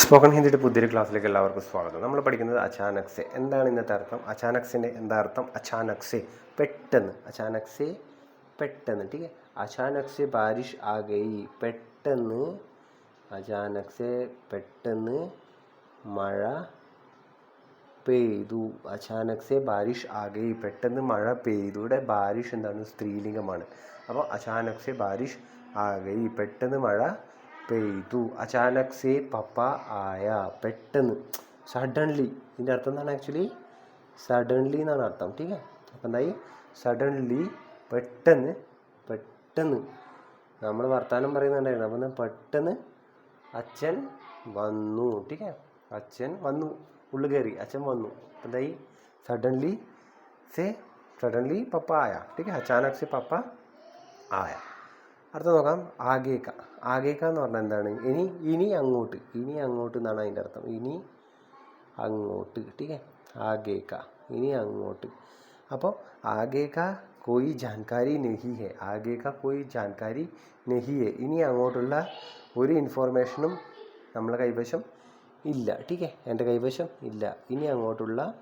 Spoken ഹിന്ദിയുടെ പുതിയൊരു ക്ലാസ്സിലേക്ക് എല്ലാവർക്കും സ്വാഗതം. നമ്മൾ പഠിക്കുന്നത് അച്ചാനക് സെ എന്താണ് ഇന്നത്തെ അർത്ഥം? അച്ചാനക്സിന്റെ എന്താ അർത്ഥം? അച്ചാനക് സെ പെട്ടെന്ന്. അച്ചാനക് സെ പെട്ടെന്ന്. ടീ അച്ചാനക് സെ ബാരിഷ് ആ പെട്ടെന്ന് അച്ചാനക് സെ പെട്ടെന്ന് മഴ പെയ്തു. അച്ചാനക് സെ ബാരിഷ് ആ പെട്ടെന്ന് മഴ പെയ്തു. ഇവിടെ ബാരിഷ് എന്താണ്? സ്ത്രീലിംഗമാണ്. അപ്പോൾ അച്ചാനക് സെ ബാരിഷ് ആ പെട്ടെന്ന് മഴ പെയ്തു. അച്ചാനക് സെ പപ്പ ആയ. പെട്ടെന്ന്. സഡൻലി ഇതിന്റെ അർത്ഥം എന്താണ് ആക്ച്വലി സഡൻലി എന്നാണ് അർത്ഥം. ടീക്ക് അപ്പം എന്തായി? സഡൻലി പെട്ടെന്ന് പെട്ടെന്ന്. നമ്മൾ വർത്തമാനം പറയുന്നുണ്ടായിരുന്നു. അപ്പം പെട്ടെന്ന് അച്ഛൻ വന്നു. ടീക്ക് അച്ഛൻ വന്നു. ഉള്ളു കയറി അച്ഛൻ വന്നു. അപ്പം എന്തായി? സഡൻലി സേ സഡൻലി പപ്പ ആയ. ടീക്ക് അച്ചാനക് സെ പപ്പ ആയ. അടുത്ത നോക്കാം. ആഗേക്ക. ആഗേക്ക എന്ന് പറഞ്ഞാൽ എന്താണ്? ഇനി ഇനി അങ്ങോട്ട്. ഇനി അങ്ങോട്ട് എന്നാണ് അതിന്റെ അർത്ഥം. ഇനി അങ്ങോട്ട്. ടീക്കേ ആഗേക്ക. ഇനി അങ്ങോട്ട്. അപ്പോൾ ആഗേക്ക കോയി ജാൻകാരി നെഹി ഹെ. ആഗേക്ക കോയി ജാൻകാരി നെഹി ഹെ. ഇനി അങ്ങോട്ടുള്ള ഒരു ഇൻഫോർമേഷനും നമ്മളെ കൈവശം ഇല്ല. ടീക്കേ എന്റെ കൈവശം ഇല്ല. ഇനി അങ്ങോട്ടുള്ള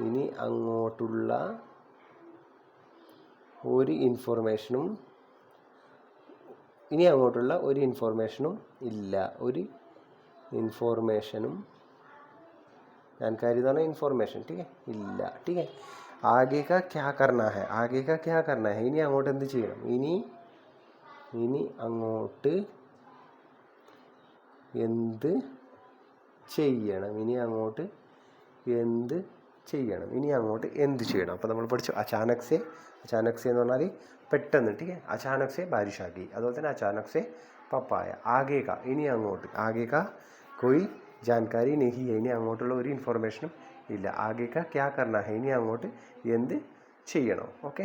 ഇനി അങ്ങോട്ടുള്ള ഒരു ഇൻഫോർമേഷനും ഇനി അങ്ങോട്ടുള്ള ഒരു ഇൻഫോർമേഷനും ഇല്ല ഒരു ഇൻഫോർമേഷനും जानकारी എന്ന് പറഞ്ഞാൽ ഇൻഫോർമേഷൻ ठीक है ഇല്ല ठीक है ആകെ കാ ക്യാ കർണ ഹെ ആകെ കാ ക്യാ കർണ ഹെ ഇനി അങ്ങോട്ട് എന്ത് ചെയ്യണം ഇനി ഇനി അങ്ങോട്ട് എന്ത് ചെയ്യണം ഇനി അങ്ങോട്ട് എന്ത് ചെയ്യണം. ഇനി അങ്ങോട്ട് എന്ത് ചെയ്യണം? അപ്പോൾ നമ്മൾ പഠിച്ചു അച്ചാനക് സെ അച്ചാനക് സെ എന്ന് പറഞ്ഞാൽ പെട്ടെന്ന് ടീക്കെ അച്ചാനക് സെ ബാരിഷാക്കി അതുപോലെ തന്നെ അച്ചാനക് സെ പപ്പായ ആകേക ഇനി അങ്ങോട്ട്. ആകേക കൊയ് ജാൻകാരി നെഹി ഇനി അങ്ങോട്ടുള്ള ഒരു ഇൻഫോർമേഷനും ഇല്ല. ആകേക്ക ക്യാ കർണ ഇനി അങ്ങോട്ട് എന്ത് ചെയ്യണം? ഓക്കെ?